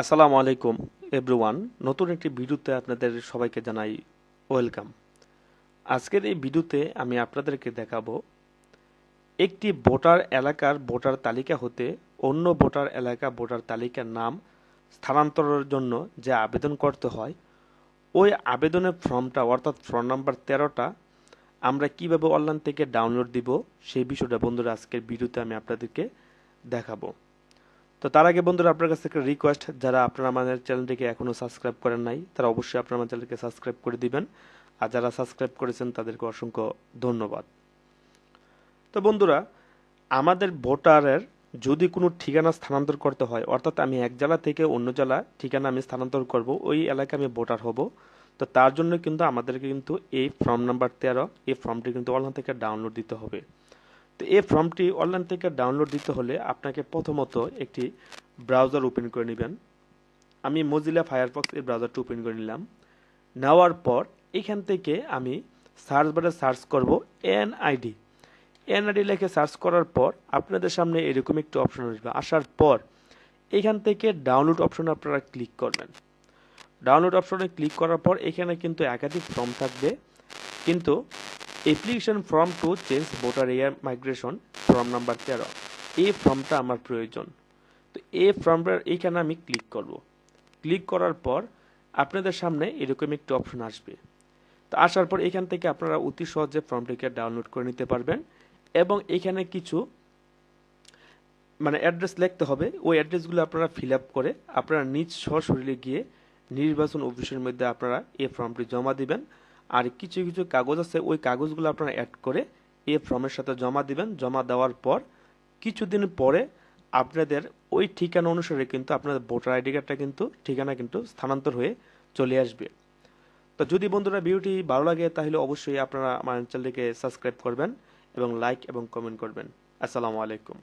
আসসালামু আলাইকুম এভরিওয়ান নতুন একটি ভিডিওতে আপনাদের সবাইকে জানাই ওয়েলকাম আজকের এই ভিডিওতে আমি আপনাদেরকে দেখাবো, একটি ভোটার এলাকার ভোটার তালিকা হতে অন্য ভোটার এলাকা ভোটার তালিকার নাম স্থানান্তরের জন্য যে আবেদন করতে হয়, ওই আবেদনের ফর্মটা অর্থাৎ ফর্ম নাম্বার তেরোটা আমরা কীভাবে অনলাইন থেকে ডাউনলোড দিব, সেই বিষয়টা বন্ধুরা আজকের ভিডিওতে আমি আপনাদেরকে দেখাবো। তো তার আগে বন্ধুরা, আপনার কাছ থেকে রিকোয়েস্ট যারা আপনারা আমাদের চ্যানেলটিকে এখনও সাবস্ক্রাইব করেন নাই, তারা অবশ্যই আপনার আমার চ্যানেলকে সাবস্ক্রাইব করে দিবেন। আর যারা সাবস্ক্রাইব করেছেন, তাদেরকে অসংখ্য ধন্যবাদ। তো বন্ধুরা, আমাদের ভোটারের যদি কোনো ঠিকানা স্থানান্তর করতে হয়, অর্থাৎ আমি এক জেলা থেকে অন্য জেলা ঠিকানা আমি স্থানান্তর করব, ওই এলাকায় আমি ভোটার হব। তো তার জন্য কিন্তু আমাদেরকে কিন্তু এই ফর্ম নাম্বার তেরো, এই ফর্মটি কিন্তু অনলাইন থেকে ডাউনলোড দিতে হবে। তো এই ফর্মটি অনলাইন থেকে ডাউনলোড দিতে হলে আপনাকে প্রথমত একটি ব্রাউজার ওপেন করে নেবেন। আমি মজিলা ফায়ারফক্স এই ব্রাউজারটি ওপেন করে নিলাম। নেওয়ার পর এখান থেকে আমি সার্চ বারে সার্চ করব এনআইডি এনআইডি লিখে সার্চ করার পর আপনাদের সামনে এরকম একটি অপশন আসবে। আসার পর এখান থেকে ডাউনলোড অপশনে আপনারা ক্লিক করবেন। ডাউনলোড অপশনে ক্লিক করার পর এখানে কিন্তু একাধিক ফর্ম থাকবে। কিন্তু application form two change voter or migration form number তেরো এই ফর্মটা আমার প্রয়োজন। তো এই ফর্মটার এইখানে আমি ক্লিক করব। ক্লিক করার পর আপনাদের সামনে এরকম একটি অপশন আসবে। তো আসার পর এখান থেকে আপনারা অতি সহজে ফর্মটিকে ডাউনলোড করে নিতে পারবেন এবং এখানে কিছু মানে অ্যাড্রেস লিখতে হবে। ওই অ্যাড্রেসগুলো আপনারা ফিল আপ করে আপনারা নিজ সশরীরে গিয়ে নির্বাচন অফিসের মধ্যে আপনারা এই ফর্মটি জমা দিবেন। আর কিছু কিছু কাগজ আছে, ওই কাগজগুলো আপনারা অ্যাড করে এই ফর্মের সাথে জমা দিবেন। জমা দেওয়ার পর কিছুদিন পরে আপনাদের ওই ঠিকানা অনুসারে কিন্তু আপনাদের ভোটার আইডি কার্ডটা কিন্তু, ঠিকানা কিন্তু স্থানান্তর হয়ে চলে আসবে। তো যদি বন্ধুরা ভিডিওটি ভালো লাগে, তাহলে অবশ্যই আপনারা আমার চ্যানেলটিকে সাবস্ক্রাইব করবেন এবং লাইক এবং কমেন্ট করবেন। আসসালামু আলাইকুম।